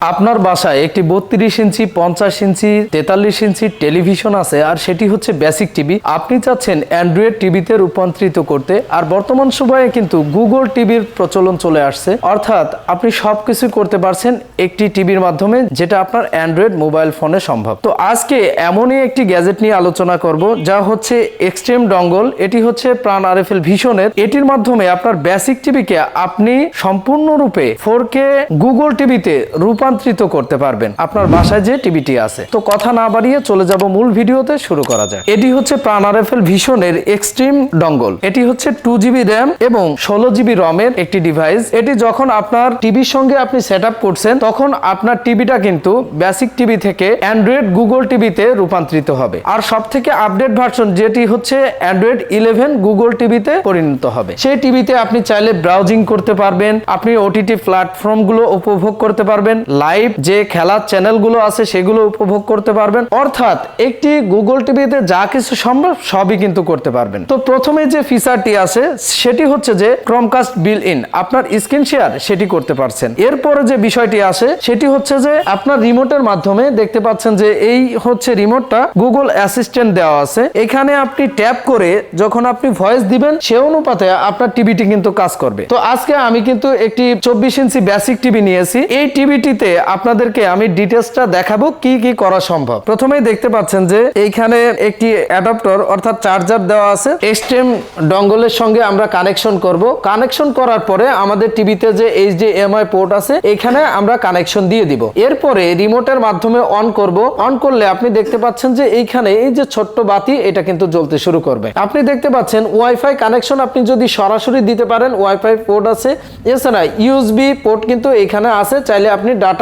আপনার বাসায় একটি বত্রিশ ইঞ্চি, পঞ্চাশ ইঞ্চি, তেতাল্লিশ ইঞ্চি টেলিভিশন আছে আর সেটি হচ্ছে বেসিক টিভি। আপনি চাচ্ছেন অ্যান্ড্রয়েড টিভিতে রূপান্তরিত করতে আর বর্তমান সময়ে কিন্তু গুগল টিভির প্রচলন চলে আসছে। অর্থাৎ আপনি সবকিছু করতে পারছেন একটি টিভির মাধ্যমে যেটা আপনার অ্যান্ড্রয়েড মোবাইল ফোনে সম্ভব। তো আজকে এমনই একটি গ্যাজেট নিয়ে আলোচনা করব, যা হচ্ছে এক্সট্রিম ডঙ্গল, এটি হচ্ছে প্রাণ আরএফএল ভিশনের। এটির মাধ্যমে আপনার বেসিক টিভিকে আপনি সম্পূর্ণরূপে ফোর কে গুগল টিভিতে রূপান্তরিত করতে পারবেন। আপনার বাসায় যে টিভিটি আছে। তো কথা না বাড়িয়ে চলে যাব মূল ভিডিওতে, শুরু করা যায় এটি হচ্ছে প্রাণ আরএফএল ভিশনের এক্সট্রিম ডঙ্গল। এটি হচ্ছে টু জিবি র্যাম এবং ষোলো জিবি রমের একটি ডিভাইস। এটি যখন আপনার টিভির সঙ্গে আপনি সেট করছেন, তখন আপনার টিভিটা কিন্তু বেসিক টিভি থেকে অ্যান্ড্রয়েড গুগল টিভিতে রূপান্তরিত হবে। আর সব থেকে আপডেট ভার্সন যেটি হচ্ছে অ্যান্ড্রয়েড ইলেভেন গুগল টিভিতে পরিণত হবে। সেই টিভিতে আপনি চাইলে ব্রাউজিং করতে পারবেন, আপনি ওটিটি প্ল্যাটফর্মগুলো উপভোগ করতে পারবেন লাইভ যে খেলার চ্যানেলগুলো আছে সেগুলো উপভোগ করতে পারবেন। অর্থাৎ একটি গুগল টিভিতে যা কিছু সম্ভব সবই কিন্তু করতে পারবেন। তো প্রথমে যে ফিচারটি আছে, সেটি হচ্ছে যে ক্রমকাস্ট বিল ইন আপনার স্ক্রিন শেয়ার সেটি করতে পারছেন। এরপরে যে বিষয়টি আসে সেটি হচ্ছে যে আপনার রিমোটের মাধ্যমে দেখতে পাচ্ছেন যে এই হচ্ছে রিমোটটা গুগল অ্যাসিস্ট্যান্ট দেওয়া আছে। এখানে আপনি ট্যাপ করে যখন আপনি ভয়েস দিবেন, সে অনুপাতে আপনার টিভিটি কিন্তু কাজ করবে। তো আজকে আমি কিন্তু একটি চব্বিশ ইঞ্চি বেসিক টিভি নিয়েছি। এই টিভিটিতে আপনাদেরকে আমি ডিটেলসটা দেখাবো কি কি করা সম্ভব। প্রথমেই দেখতে পাচ্ছেন যে এইখানে একটি অ্যাডাপ্টর অর্থাৎ চার্জার দেওয়া আছে। এক্সট্রিম ডঙ্গলের সঙ্গে আমরা কানেকশন করব। কানেকশন করার পরে আমাদের টিভিতে যে এইচডিএমআই পোর্ট আছে, এখানে আমরা কানেকশন দিয়ে দিব। এরপরে রিমোটের মাধ্যমে অন করব। অন করলে আপনি দেখতে পাচ্ছেন যে এইখানে এই যে ছোট্ট বাতি, এটা কিন্তু জ্বলতে শুরু করবে। আপনি দেখতে পাচ্ছেন ওয়াইফাই কানেকশন আপনি যদি সরাসরি দিতে পারেন, ওয়াইফাই পোর্ট আছে। এছাড়া ইউএসবি পোর্ট কিন্তু এখানে আছে। চাইলে আপনি ডাটা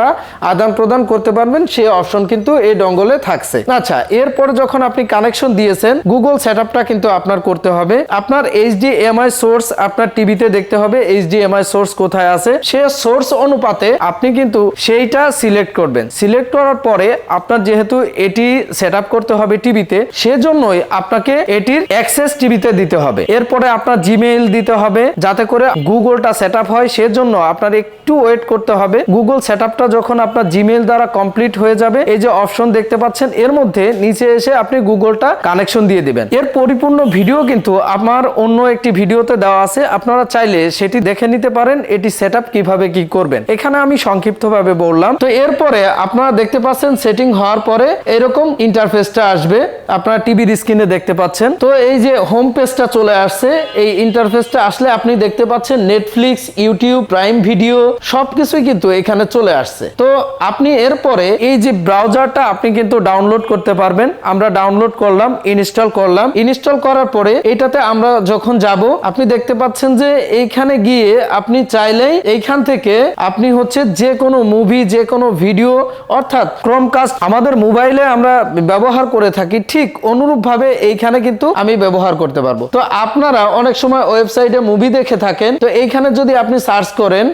আদান প্রদান করতে পারবেন সেই অপশন কিন্তু এই ডঙ্গলে থাকছে। আচ্ছা এরপর যখন আপনি কানেকশন দিয়েছেন গুগল সেটআপটা কিন্তু আপনার করতে হবে। আপনার এইচডিএমআই সোর্স আপনার টিভিতে দেখতে হবে এইচডিএমআই সোর্স কোথায় আছে? সে সোর্স অনুপাতে আপনি কিন্তু সেইটা সিলেক্ট করবেন। সিলেক্ট করার পরে আপনার যেহেতু এটি সেট করতে হবে টিভিতে সেজন্যই আপনাকে এটির অ্যাক্সেস টিভিতে দিতে হবে। এরপরে আপনার জিমেইল দিতে হবে, যাতে করে গুগলটা সেট হয়, সেজন্য আপনার একটু ওয়েট করতে হবে। গুগল সেট যখন আপনার জিমেইল দ্বারা কমপ্লিট হয়ে যাবে, এই যে অপশন দেখতে পাচ্ছেন, এর মধ্যে নিচে এসে আপনি গুগলটা কানেকশন দিয়ে দিবেন। এর পরিপূর্ণ ভিডিও কিন্তু আমার অন্য একটি ভিডিওতে দেওয়া আছে, আপনারা চাইলে সেটি দেখে নিতে পারেন, এটি সেট কীভাবে কি করবেন। এখানে আমি সংক্ষিপ্তভাবে বললাম। তো এরপরে আপনারা দেখতে পাচ্ছেন সেটিং হওয়ার পরে এরকম ইন্টারফেসটা আসবে, আপনারা টিভির স্ক্রিনে দেখতে পাচ্ছেন। তো এই যে হোম পেজটা চলে আসছে, এই ইন্টারফেসটা আসলে আপনি দেখতে পাচ্ছেন নেটফ্লিক্স ইউটিউব প্রাইম ভিডিও সবকিছুই কিন্তু এখানে চলে আসছে। তো আপনি এরপরে এই যে ব্রাউজারটা আপনি কিন্তু ডাউনলোড করতে পারবেন। আমরা ডাউনলোড করলাম ইনস্টল করলাম। ইনস্টল করার পরে এটাতে আমরা যখন যাব, আপনি দেখতে পাচ্ছেন যে এইখানে গিয়ে আপনি চাইলেই এইখান থেকে আপনি হচ্ছে যে কোনো মুভি যে কোনো ভিডিও অর্থাৎ ক্রম ক্রমকাস্ট আমাদের মোবাইলে আমরা ব্যবহার করে থাকি, ঠিক অনুরূপভাবে এইখানে কিন্তু আমি ব্যবহার করতে পারব। তো আপনারা অনেক সময় ওয়েবসাইটে মুভি দেখে থাকেন, তো এইখানে যদি আপনি সার্চ করেন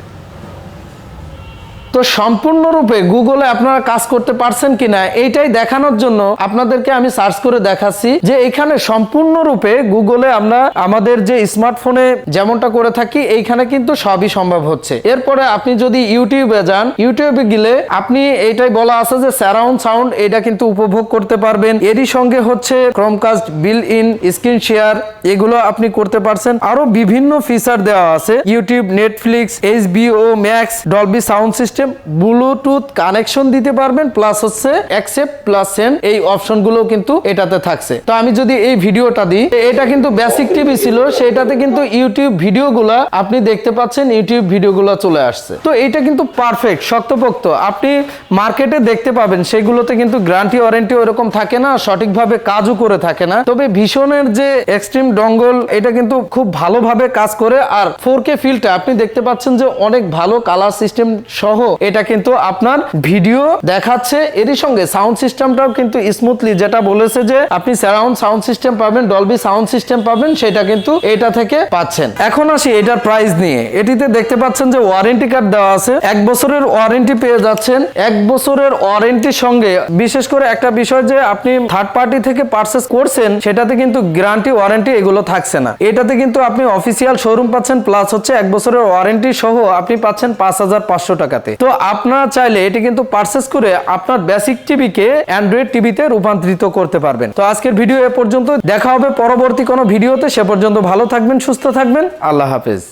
তো সম্পূর্ণরূপে গুগলে আপনারা কাজ করতে পারছেন কিনা, এইটাই দেখানোর জন্য আপনাদেরকে আমি সার্চ করে দেখাচ্ছি যে এখানে সম্পূর্ণরূপে গুগলে আমরা আমাদের যে স্মার্টফোনে যেমনটা করে থাকি, এইখানে কিন্তু সবই সম্ভব হচ্ছে। এরপরে আপনি যদি ইউটিউবে যান, ইউটিউবে গেলে আপনি এইটাই বলা আছে যে সারাউন্ড সাউন্ড এটা কিন্তু উপভোগ করতে পারবেন। এরই সঙ্গে হচ্ছে Chromecast built in screen share এগুলো আপনি করতে পারছেন। আরও বিভিন্ন ফিচার দেওয়া আছে, YouTube Netflix H HBO Max Dolby sound system Bluetooth connection দিতে পারবেন প্লাস হচ্ছে অ্যাকসেপ্ট প্লাস সেন্ড এই অপশনগুলো কিন্তু এটাতে থাকছে। তো আমি যদি এই ভিডিওটা দিই, এটা কিন্তু বেসিক টিভি ছিল, সেটাতে কিন্তু ইউটিউব ভিডিওগুলো আপনি দেখতে পাচ্ছেন ইউটিউব ভিডিওগুলো চলে আসছে। তো এটা কিন্তু পারফেক্ট শক্তপোক্ত। আপনি মার্কেটে দেখতে পাবেন, সেগুলোতে কিন্তু গ্যারান্টি ওয়ারেন্টি ওরকম থাকে না, সঠিকভাবে কাজও করে থাকে না। তবে ভীষণের যে এক্সট্রিম ডঙ্গল এটা কিন্তু খুব ভালোভাবে কাজ করে, আর ফোর কে ফিল্ডটা আপনি দেখতে পাচ্ছেন যে অনেক ভালো কালার সিস্টেম সহ এটা কিন্তু আপনার ভিডিও দেখাচ্ছে। এরই সঙ্গে সাউন্ড সিস্টেমটাও কিন্তু স্মুথলি যেটা বলেছে যে আপনি সারাউন্ড সাউন্ড সিস্টেম পাবেন ডলবি সাউন্ড সিস্টেম পাবেন, সেটা কিন্তু এটা থেকে পাচ্ছেন। এখন আসি এটার প্রাইস নিয়ে। এটিতে দেখতে পাচ্ছেন যে ওয়ারেন্টি কার্ড দেওয়া আছে। এক বছরের ওয়ারেন্টি পেয়ে যাচ্ছেন। এক বছরের ওয়ারেন্টির সঙ্গে বিশেষ করে একটা বিষয় যে আপনি থার্ড পার্টি থেকে পারচেস করছেন, সেটাতে কিন্তু গ্যারান্টি ওয়ারেন্টি এগুলো থাকছে না। এটাতে কিন্তু আপনি অফিসিয়াল শোরুম পাচ্ছেন প্লাস হচ্ছে এক বছরের ওয়ারেন্টি সহ আপনি পাচ্ছেন পাঁচ হাজার পাঁচশো টাকাতে। তো আপনারা চাইলে এটি কিন্তু পারচেস করে আপনার বেসিক টিভিকে অ্যান্ড্রয়েড টিভিতে রূপান্তরিত করতে পারবেন। তো আজকের ভিডিও এ পর্যন্ত দেখা হবে পরবর্তী কোনো ভিডিওতে সে পর্যন্ত ভালো থাকবেন, সুস্থ থাকবেন। আল্লাহ হাফেজ।